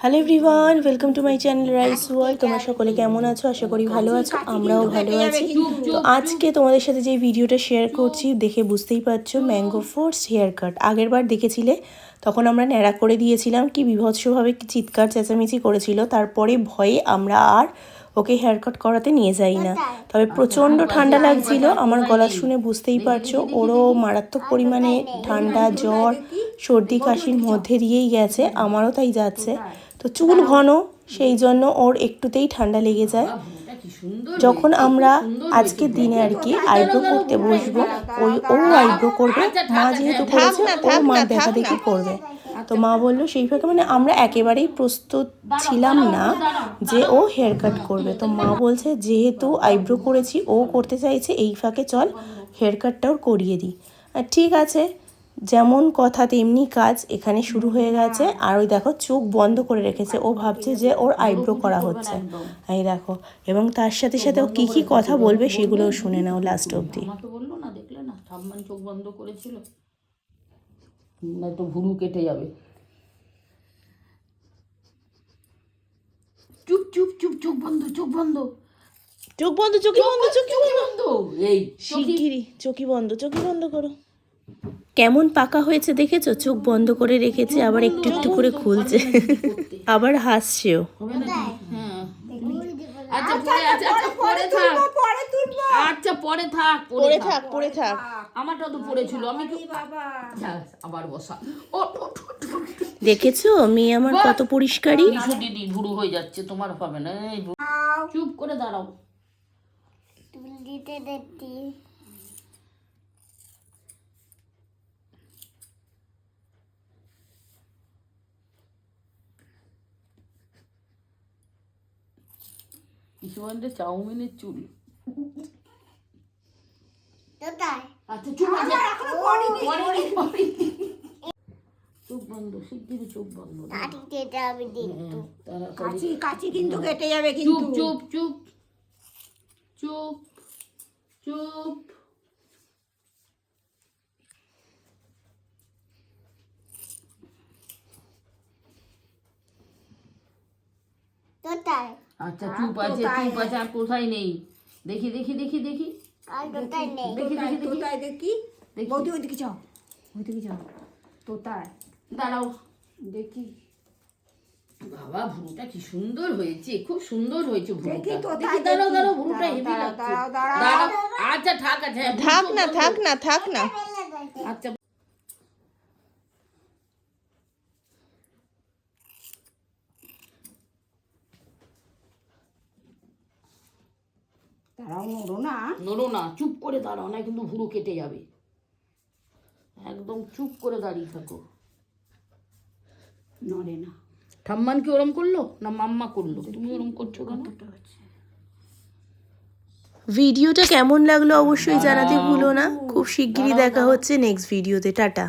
Hello everyone welcome to my channel Rice World তোমরা সকলে কেমন আছো? আশা করি ভালো আছো, আমরাও ভালো আছি। তো আজকে তোমাদের সাথে যে ভিডিওটা শেয়ার করছি, দেখে বুঝতেই পারছ ম্যাঙ্গো ফোর্স হেয়ার কাট আগের বার দেখেছিলে, তখন আমরা ন্যাড়া করে দিয়েছিলাম, কি বিভৎসভাবে চিৎকার, চেঁচামেচি করেছিল। তারপরে ভয়ে আমরা আর ওকে হেয়ার কাট করাতে নিয়ে যাই না। তবে প্রচণ্ড ঠান্ডা লাগছিল, আমার গলা শুনে বুঝতেই পারছ, ওরও মারাত্মক পরিমাণে ঠান্ডা, জ্বর, সর্দি, কাশির মধ্যে দিয়েই গেছে, আমারও তাই যাচ্ছে। তো চুল ঘন সেই জন্য ওর একটুতেই ঠান্ডা লেগে যায়। যখন আমরা আজকের দিনে আর কি আইব্রো করতে বসবো ওই ও আইব্রো করবে মা যেহেতু করেছে ও মা দেখা দেখি করবে। তো মা বলল সেই ফাঁকে মানে আমরা একেবারেই প্রস্তুত ছিলাম না যে ও হেয়ার কাট করবে। তো মা বলছে যেহেতু আইব্রো করেছি ও করতে চাইছে এই ফাঁকে চল হেয়ার কাটটাও করিয়ে দিই। আর ঠিক আছে যেমন কথা তেমনি কাজ এখানে শুরু হয়ে গেছে। আর ওই দেখো চোখ বন্ধ করে রেখেছে। ও ভাবছে যে ওর আইব্রো করা হচ্ছে। এই দেখো এবং তার সাথে সাথে ও কী কী কথা বলবে সেগুলোও শুনে নাও লাস্ট অবধি। বলল না দেখলে না? ঠাম্মান চোখ বন্ধ করেছিল। না তো ভুরু কেটে যাবে। চুপ চুপ চুপ চোখ বন্ধ চোখ বন্ধ। চোখ বন্ধ চোখি বন্ধ চোখি চোখ বন্ধ। এই শিগগিরই চোখি বন্ধ চোখি বন্ধ করো। কেমন পাকা হয়েছে দেখেছ? চোখ বন্ধ করে রেখেছে আবার একটু একটু করে খুলছে। আবার হাসছেও। হবে হ্যাঁ আচ্ছা পরে আচ্ছা আচ্ছা পরে থাক। আচ্ছা পরে থাক পরে থাক। আমারটা তো পড়েছিল। আমি আবার বসা। ও। দেখেছ? মেয়ে আমার কত পরিষ্কারই দিদি ভুরু হয়ে যাচ্ছে তোমার হবে না। চুপ করে দাঁড়াও। দিতে মানে চাউমিনের চুল আচ্ছা চুপ আছে পড়িনি পড়িনি চোখ বন্ধ শিগগিরই চোখ বন্ধ কাটিতে যাবে দেখতো তারা কাচি কাচি কিন্তু কেটে যাবে চুপ কিন্তু চুপ চুপ চুপ চুপ কোথায় আচ্ছা চুপ আছে চুপ আছে আর কোথায় নেই? দেখি দেখি দেখি দেখি। আর কোথায় নেই। দেখি দেখি দেখি। দেখি। দেখি। বৌদি ওইদিকে যাও। ওইদিকে যাও। তোতায় দাঁড়াও। দেখি। বাবা ভুরুটা কি সুন্দর হয়েছে। খুব সুন্দর হয়েছে দেখি দাঁড়াও দাঁড়াও হেভি লাগছে। দাঁড়াও, আচ্ছা থাক আছে হ্যাঁ, থাক না থাক না থাক না। আচ্ছা তারাও নড়ো না নড়ো না চুপ করে দাঁড়াও না কিন্তু ভুরু কেটে যাবে। একদম চুপ করে দাঁড়িয়ে থাকো। নড়ে না ঠাম্মান কি ওরম করল? না মাম্মা করল? তুমি ওরম করছ কেন? ভিডিওটা কেমন লাগল অবশ্যই জানাতে ভুলো না। খুব শিগগিরই দেখা হচ্ছে নেক্সট ভিডিওতে টাটা।